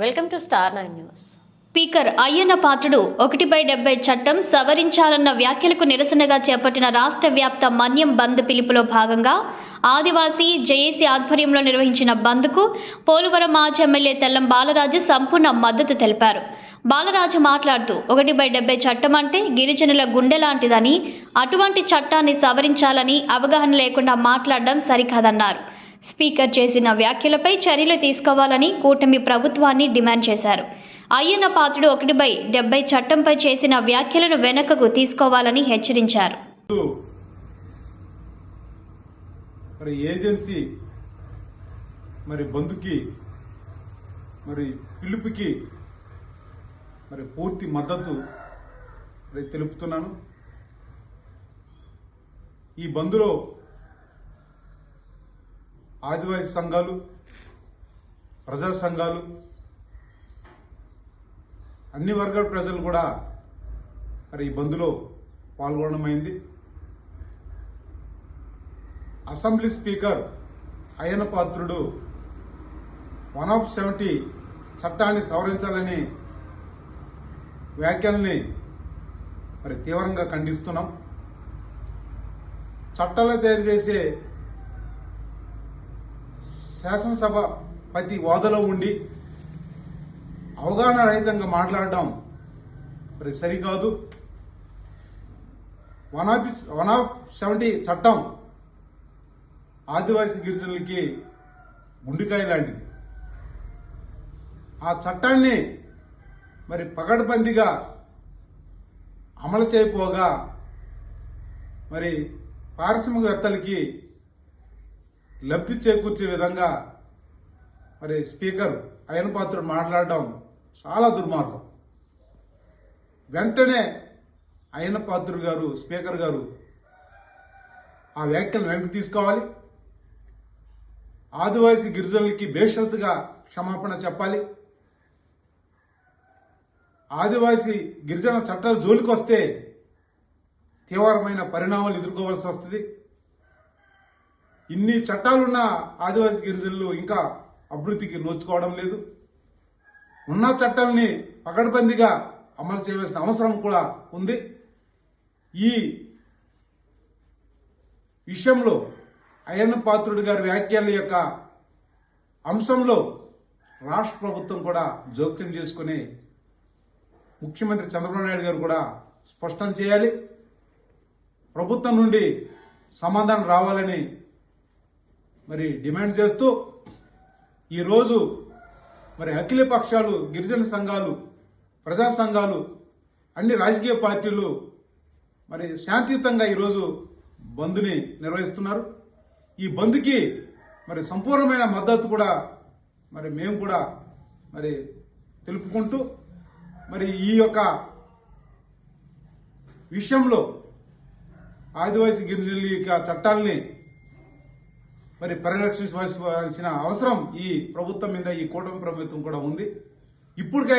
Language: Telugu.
Welcome to star nine news speaker Ayyanna Patrudu ఒకటి బై డెబ్బై చట్టం సవరించాలన్న వ్యాఖ్యలకు నిరసనగా చేపట్టిన రాష్ట్ర వ్యాప్త మన్యం బంద్ పిలుపులో భాగంగా ఆదివాసీ జేఏసీ ఆధ్వర్యంలో నిర్వహించిన బంద్కు పోలవరం మాజీ ఎమ్మెల్యే తెల్లం బాలరాజు సంపూర్ణ మద్దతు తెలిపారు. బాలరాజు మాట్లాడుతూ ఒకటి బై డెబ్బై చట్టం అంటే గిరిజనుల గుండె లాంటిదని అటువంటి చట్టాన్ని సవరించాలని అవగాహన లేకుండా మాట్లాడడం సరికాదన్నారు. స్పీకర్ చేసిన వ్యాఖ్యలపై చర్యలు తీసుకోవాలని కూటమి ప్రభుత్వాన్ని డిమాండ్ చేశారు. అయ్యన్న పాత్రుడు ఒకటి బై డెబ్బై చట్టంపై చేసిన వ్యాఖ్యలను వెనకకు తీసుకోవాలని హెచ్చరించారు. మరి ఏజెన్సీ మరి బంధుకి మరి పిలుపుకి మరి పూర్తి మద్దతు తెలుపుతున్నాను. ఈ బంధులో ఆదివాసీ సంఘాలు ప్రజా సంఘాలు అన్ని వర్గాల ప్రజలు కూడా మరి ఈ బంద్లో పాల్గొనడమైంది. Assembly speaker Ayyanna Patrudu one of seventy చట్టాన్ని సవరించాలని వ్యాఖ్యల్ని మరి తీవ్రంగా ఖండిస్తున్నాం. చట్టాలు తయారు చేసే శాసనసభ ప్రతి వాదలో ఉండి అవగాహన రహితంగా మాట్లాడడం మరి సరికాదు. One of one of seventy చట్టం ఆదివాసీ గిరిజనులకి గుండెకాయ లాంటిది. ఆ చట్టాన్ని మరి పగడబందిగా అమలు చేయపోగా మరి పారిశ్రామికవేత్తలకి లబ్ధి చేకూర్చే విధంగా మరి స్పీకర్ అయన పాత్రుడు మాట్లాడడం చాలా దుర్మార్గం. వెంటనే అయన పాత్రుడు గారు స్పీకర్ గారు ఆ వ్యాఖ్యలు వెనక్కి తీసుకోవాలి. ఆదివాసీ గిరిజనులకి బేషరతుగా క్షమాపణ చెప్పాలి. ఆదివాసీ గిరిజన చట్టాలు జోలికి వస్తే తీవ్రమైన పరిణామాలు ఎదుర్కోవాల్సి వస్తుంది. ఇన్ని చట్టాలున్న ఆదివాసీ గిరిజనులు ఇంకా అభివృద్ధికి నోచుకోవడం లేదు. ఉన్న చట్టాలని పకడ్బందీగా అమలు చేయవలసిన అవసరం కూడా ఉంది. ఈ విషయంలో అయ్యన్న పాత్రుడి గారి వ్యాఖ్యల యొక్క అంశంలో రాష్ట్ర ప్రభుత్వం కూడా జోక్యం చేసుకుని ముఖ్యమంత్రి చంద్రబాబు నాయుడు గారు కూడా స్పష్టం చేయాలి. ప్రభుత్వం నుండి సమాధానం రావాలని మరి డిమాండ్ చేస్తూ ఈరోజు మరి అఖిల పక్షాలు గిరిజన సంఘాలు ప్రజా సంఘాలు అన్ని రాజకీయ పార్టీలు మరి శాంతియుతంగా ఈరోజు బంద్ని నిర్వహిస్తున్నారు. ఈ బంద్కి మరి సంపూర్ణమైన మద్దతు కూడా మరి మేము కూడా మరి తెలుపుకుంటూ మరి ఈ యొక్క విషయంలో ఆదివాసీ గిరిజనుల యొక్క చట్టాలని మరి పరిరక్షించవలసిన అవసరం ఈ ప్రభుత్వం మీద ఈ కూటమి ప్రభుత్వం కూడా ఉంది. ఇప్పటికైనా